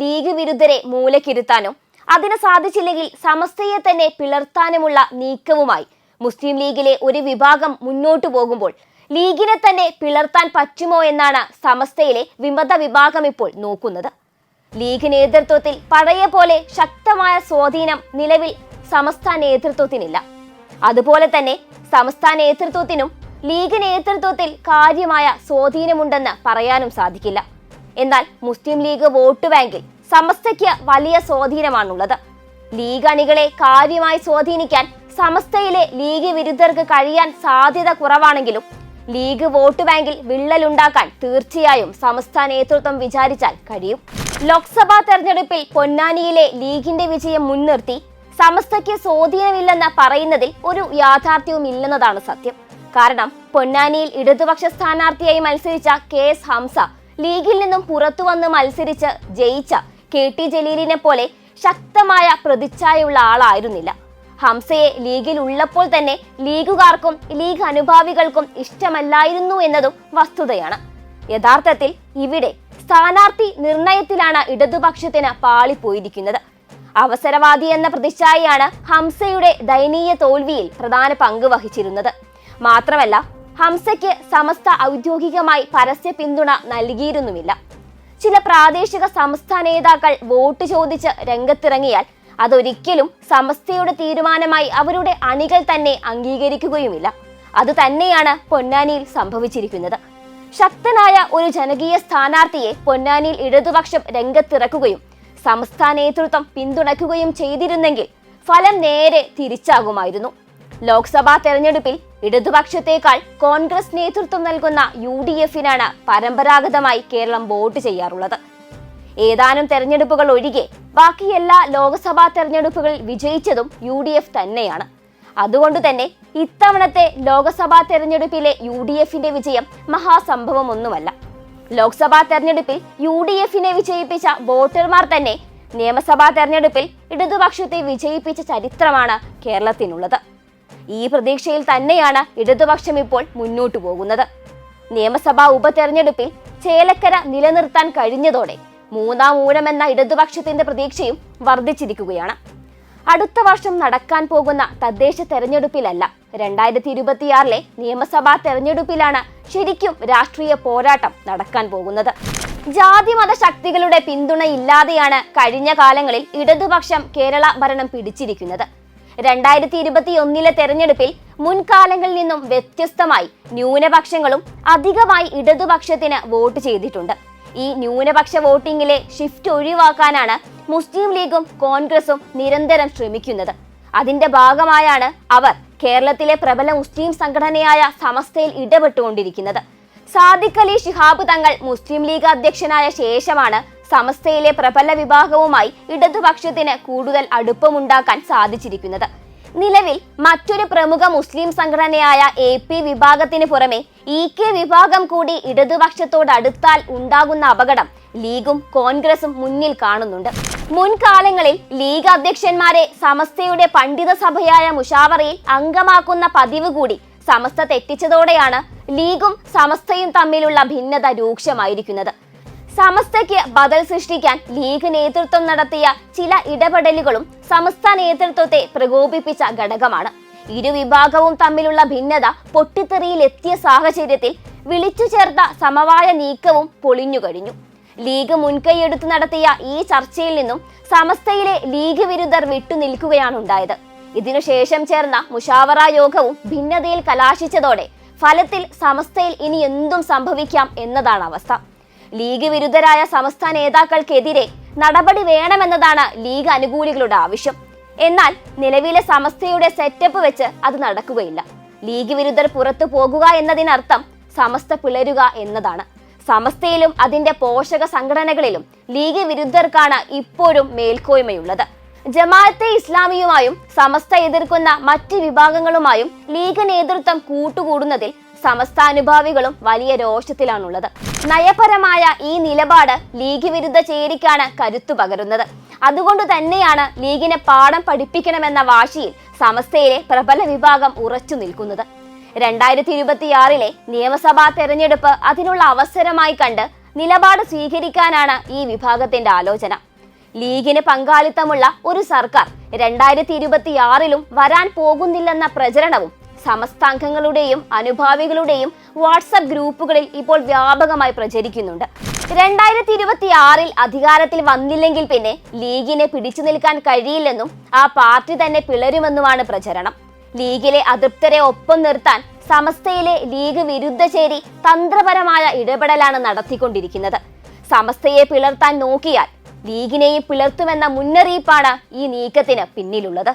League വിരുദ്ധരെ മൂലക്കിരുത്താനും അതിന് സാധിച്ചില്ലെങ്കിൽ സമസ്തയെ തന്നെ പിളർത്താനുമുള്ള നീക്കവുമായി മുസ്ലിം ലീഗിലെ ഒരു വിഭാഗം മുന്നോട്ടു പോകുമ്പോൾ ലീഗിനെ തന്നെ പിളർത്താൻ പറ്റുമോ എന്നാണ് സമസ്തയിലെ വിമത വിഭാഗം ഇപ്പോൾ നോക്കുന്നത്. ലീഗ് നേതൃത്വത്തിൽ പഴയ പോലെ ശക്തമായ സ്വാധീനം നിലവിൽ സമസ്ത നേതൃത്വത്തിനില്ല. അതുപോലെ തന്നെ സമസ്ത നേതൃത്വത്തിനും ലീഗ് നേതൃത്വത്തിൽ കാര്യമായ സ്വാധീനമുണ്ടെന്ന് പറയാനും സാധിക്കില്ല. എന്നാൽ മുസ്ലിം ലീഗ് വോട്ട് ബാങ്കിൽ സമസ്തയ്ക്ക് വലിയ സ്വാധീനമാണുള്ളത്. ലീഗ് അണികളെ കാര്യമായി സ്വാധീനിക്കാൻ സമസ്തയിലെ ലീഗ് വിരുദ്ധർക്ക് കഴിയാൻ സാധ്യത കുറവാണെങ്കിലും ലീഗ് വോട്ട് ബാങ്കിൽ വിള്ളലുണ്ടാക്കാൻ തീർച്ചയായും സമസ്ത നേതൃത്വം വിചാരിച്ചാൽ കഴിയും. ലോക്സഭാ തെരഞ്ഞെടുപ്പിൽ പൊന്നാനിയിലെ ലീഗിന്റെ വിജയം മുൻനിർത്തി സമസ്തയ്ക്ക് സ്വാധീനമില്ലെന്ന് പറയുന്നതിൽ ഒരു യാഥാർത്ഥ്യവും ഇല്ലെന്നതാണ് സത്യം. കാരണം പൊന്നാനിയിൽ ഇടതുപക്ഷ സ്ഥാനാർത്ഥിയായി മത്സരിച്ച കെ എസ് ഹംസ ലീഗിൽ നിന്നും പുറത്തു വന്ന് മത്സരിച്ച് ജയിച്ച കെ ടി ജലീലിനെ പോലെ ശക്തമായ പ്രതിച്ഛായുള്ള ആളായിരുന്നില്ല. ഹംസയെ ലീഗിൽ ഉള്ളപ്പോൾ തന്നെ ലീഗുകാർക്കും ലീഗ് അനുഭാവികൾക്കും ഇഷ്ടമല്ലായിരുന്നു എന്നതും വസ്തുതയാണ്. യഥാർത്ഥത്തിൽ ഇവിടെ സ്ഥാനാർത്ഥി നിർണയത്തിലാണ് ഇടതുപക്ഷത്തിന് പാളിപ്പോയിരിക്കുന്നത്. അവസരവാദി എന്ന പ്രതിച്ഛായയാണ് ഹംസയുടെ ദയനീയ തോൽവിയിൽ പ്രധാന പങ്ക് വഹിച്ചിരുന്നത്. മാത്രമല്ല ഹംസയ്ക്ക് സമസ്ത ഔദ്യോഗികമായി പരസ്യ പിന്തുണ നൽകിയിരുന്നുമില്ല. ചില പ്രാദേശിക സംസ്ഥാന നേതാക്കൾ വോട്ട് ചോദിച്ച് രംഗത്തിറങ്ങിയാൽ അതൊരിക്കലും സമസ്തയുടെ തീരുമാനമായി അവരുടെ അണികൾ തന്നെ അംഗീകരിക്കുകയുമില്ല. അത് തന്നെയാണ് പൊന്നാനിയിൽ സംഭവിച്ചിരിക്കുന്നത്. ശക്തനായ ഒരു ജനകീയ സ്ഥാനാർത്ഥിയെ പൊന്നാനിയിൽ ഇടതുപക്ഷം രംഗത്തിറക്കുകയും സംസ്ഥാന നേതൃത്വം പിന്തുണയ്ക്കുകയും ചെയ്തിരുന്നെങ്കിൽ ഫലം നേരെ തിരിച്ചാകുമായിരുന്നു. ലോക്സഭാ തെരഞ്ഞെടുപ്പിൽ ഇടതുപക്ഷത്തേക്കാൾ കോൺഗ്രസ് നേതൃത്വം നൽകുന്ന യു ഡി എഫിനാണ് പരമ്പരാഗതമായി കേരളം വോട്ട് ചെയ്യാറുള്ളത്. ഏതാനും തെരഞ്ഞെടുപ്പുകൾ ഒഴികെ ബാക്കി എല്ലാ ലോക്സഭാ തെരഞ്ഞെടുപ്പുകളിൽ വിജയിച്ചതും യു ഡി എഫ് തന്നെയാണ്. അതുകൊണ്ട് തന്നെ ഇത്തവണത്തെ ലോക്സഭാ തെരഞ്ഞെടുപ്പിലെ യു ഡി എഫിന്റെ വിജയം മഹാസംഭവമൊന്നുമല്ല. ലോക്സഭാ തെരഞ്ഞെടുപ്പിൽ യു ഡി എഫിനെ വിജയിപ്പിച്ച വോട്ടർമാർ തന്നെ നിയമസഭാ തെരഞ്ഞെടുപ്പിൽ ഇടതുപക്ഷത്തെ വിജയിപ്പിച്ച ചരിത്രമാണ് കേരളത്തിനുള്ളത്. ഈ പ്രതീക്ഷയിൽ തന്നെയാണ് ഇടതുപക്ഷം ഇപ്പോൾ മുന്നോട്ടു പോകുന്നത്. നിയമസഭാ ഉപതെരഞ്ഞെടുപ്പിൽ ചേലക്കര നിലനിർത്താൻ കഴിഞ്ഞതോടെ മൂന്നാം ഊഴമെന്ന ഇടതുപക്ഷത്തിന്റെ പ്രതീക്ഷയും വർദ്ധിച്ചിരിക്കുകയാണ്. അടുത്ത വർഷം നടക്കാൻ പോകുന്ന തദ്ദേശ തെരഞ്ഞെടുപ്പിലല്ല രണ്ടായിരത്തി ഇരുപത്തിയാറിലെ നിയമസഭാ തെരഞ്ഞെടുപ്പിലാണ് ശരിക്കും രാഷ്ട്രീയ പോരാട്ടം നടക്കാൻ പോകുന്നത്. ജാതിമത ശക്തികളുടെ പിന്തുണയില്ലാതെയാണ് കഴിഞ്ഞ കാലങ്ങളിൽ ഇടതുപക്ഷം കേരള ഭരണം പിടിച്ചിരിക്കുന്നത്. രണ്ടായിരത്തി ഇരുപത്തി ഒന്നിലെ തെരഞ്ഞെടുപ്പിൽ മുൻകാലങ്ങളിൽ നിന്നും വ്യത്യസ്തമായി ന്യൂനപക്ഷങ്ങളും അധികമായി ഇടതുപക്ഷത്തിന് വോട്ട് ചെയ്തിട്ടുണ്ട്. ഈ ന്യൂനപക്ഷ വോട്ടിംഗിലെ ഷിഫ്റ്റ് ഒഴിവാക്കാനാണ് മുസ്ലിം ലീഗും കോൺഗ്രസും നിരന്തരം ശ്രമിക്കുന്നത്. അതിന്റെ ഭാഗമായാണ് അവർ കേരളത്തിലെ പ്രബല മുസ്ലിം സംഘടനയായ സമസ്തയിൽ ഇടപെട്ടുകൊണ്ടിരിക്കുന്നത്. സാദിഖ് അലി ഷിഹാബ് തങ്ങൾ മുസ്ലിം ലീഗ് അധ്യക്ഷനായ ശേഷമാണ് സമസ്തയിലെ പ്രബല വിഭാഗവുമായി ഇടതുപക്ഷത്തിന് കൂടുതൽ അടുപ്പമുണ്ടാക്കാൻ സാധിച്ചിരിക്കുന്നത്. നിലവിൽ മറ്റൊരു പ്രമുഖ മുസ്ലിം സംഘടനയായ എ പി വിഭാഗത്തിന് പുറമെ ഇ കെ വിഭാഗം കൂടി ഇടതുപക്ഷത്തോട് അടുത്താൽ ഉണ്ടാകുന്ന അപകടം ലീഗും കോൺഗ്രസും മുന്നിൽ കാണുന്നുണ്ട്. മുൻകാലങ്ങളിൽ ലീഗ് അധ്യക്ഷന്മാരെ സമസ്തയുടെ പണ്ഡിത സഭയായ മുഷാവറയിൽ അംഗമാക്കുന്ന പതിവ് കൂടി സമസ്ത തെറ്റിച്ചതോടെയാണ് ലീഗും സമസ്തയും തമ്മിലുള്ള ഭിന്നത രൂക്ഷമായിരിക്കുന്നത്. സമസ്തയ്ക്ക് ബദൽ സൃഷ്ടിക്കാൻ ലീഗ് നേതൃത്വം നടത്തിയ ചില ഇടപെടലുകളും സമസ്ത നേതൃത്വത്തെ പ്രകോപിപ്പിച്ച ഘടകമാണ്. ഇരു വിഭാഗവും തമ്മിലുള്ള ഭിന്നത പൊട്ടിത്തെറിയിലെത്തിയ സാഹചര്യത്തിൽ വിളിച്ചു ചേർത്ത സമവായ നീക്കവും പൊളിഞ്ഞു കഴിഞ്ഞു. ലീഗ് മുൻകൈയെടുത്ത് നടത്തിയ ഈ ചർച്ചയിൽ നിന്നും സമസ്തയിലെ ലീഗ് വിരുദ്ധർ വിട്ടുനിൽക്കുകയാണ് ഉണ്ടായത്. ഇതിനുശേഷം ചേർന്ന മുഷാവറ യോഗവും ഭിന്നതയിൽ കലാശിച്ചതോടെ ഫലത്തിൽ സമസ്തയിൽ ഇനി എന്തും സംഭവിക്കാം എന്നതാണ് അവസ്ഥ. ലീഗ് വിരുദ്ധരായ സമസ്ത നേതാക്കൾക്കെതിരെ നടപടി വേണമെന്നതാണ് ലീഗ് അനുകൂലികളുടെ ആവശ്യം. എന്നാൽ നിലവിലെ സമസ്തയുടെ സെറ്റപ്പ് വെച്ച് അത് നടക്കുകയില്ല. ലീഗ് വിരുദ്ധർ പുറത്തു പോകുക എന്നതിനർത്ഥം സമസ്ത പിളരുക എന്നതാണ്. സമസ്തയിലും അതിന്റെ പോഷക സംഘടനകളിലും ലീഗ് വിരുദ്ധർക്കാണ് ഇപ്പോഴും മേൽക്കോയ്മയുള്ളത്. ജമാഅത്തെ ഇസ്ലാമിയുമായും സമസ്ത എതിർക്കുന്ന മറ്റ് വിഭാഗങ്ങളുമായും ലീഗ് നേതൃത്വം കൂട്ടുകൂടുന്നതിൽ സമസ്ത അനുഭാവികളും വലിയ രോഷത്തിലാണുള്ളത്. നയപരമായ ഈ നിലപാട് ലീഗ് വിരുദ്ധ ചേരിക്കാണ് കരുത്തു പകരുന്നത്. അതുകൊണ്ട് തന്നെയാണ് ലീഗിനെ പാഠം പഠിപ്പിക്കണമെന്ന വാശിയിൽ സമസ്തയിലെ പ്രബല വിഭാഗം ഉറച്ചു നിൽക്കുന്നത്. രണ്ടായിരത്തി ഇരുപത്തിയാറിലെ നിയമസഭാ തെരഞ്ഞെടുപ്പ് അതിനുള്ള അവസരമായി കണ്ട് നിലപാട് സ്വീകരിക്കാനാണ് ഈ വിഭാഗത്തിന്റെ ആലോചന. ലീഗിന് പങ്കാളിത്തമുള്ള ഒരു സർക്കാർ രണ്ടായിരത്തി ഇരുപത്തിയാറിലും വരാൻ പോകുന്നില്ലെന്ന പ്രചരണവും സമസ്താംഗങ്ങളുടെയും അനുഭാവികളുടെയും വാട്സപ്പ് ഗ്രൂപ്പുകളിൽ ഇപ്പോൾ വ്യാപകമായി പ്രചരിക്കുന്നുണ്ട്. രണ്ടായിരത്തി ഇരുപത്തി ആറിൽ അധികാരത്തിൽ വന്നില്ലെങ്കിൽ പിന്നെ ലീഗിനെ പിടിച്ചു നിൽക്കാൻ കഴിയില്ലെന്നും ആ പാർട്ടി തന്നെ പിളരുമെന്നുമാണ് പ്രചരണം. ലീഗിലെ അതൃപ്തരെ ഒപ്പം നിർത്താൻ സമസ്തയിലെ ലീഗ് വിരുദ്ധ ചേരി തന്ത്രപരമായ ഇടപെടലാണ് നടത്തിക്കൊണ്ടിരിക്കുന്നത്. സമസ്തയെ പിളർത്താൻ നോക്കിയാൽ ലീഗിനെയും പിളർത്തുമെന്ന മുന്നറിയിപ്പാണ് ഈ നീക്കത്തിന് പിന്നിലുള്ളത്.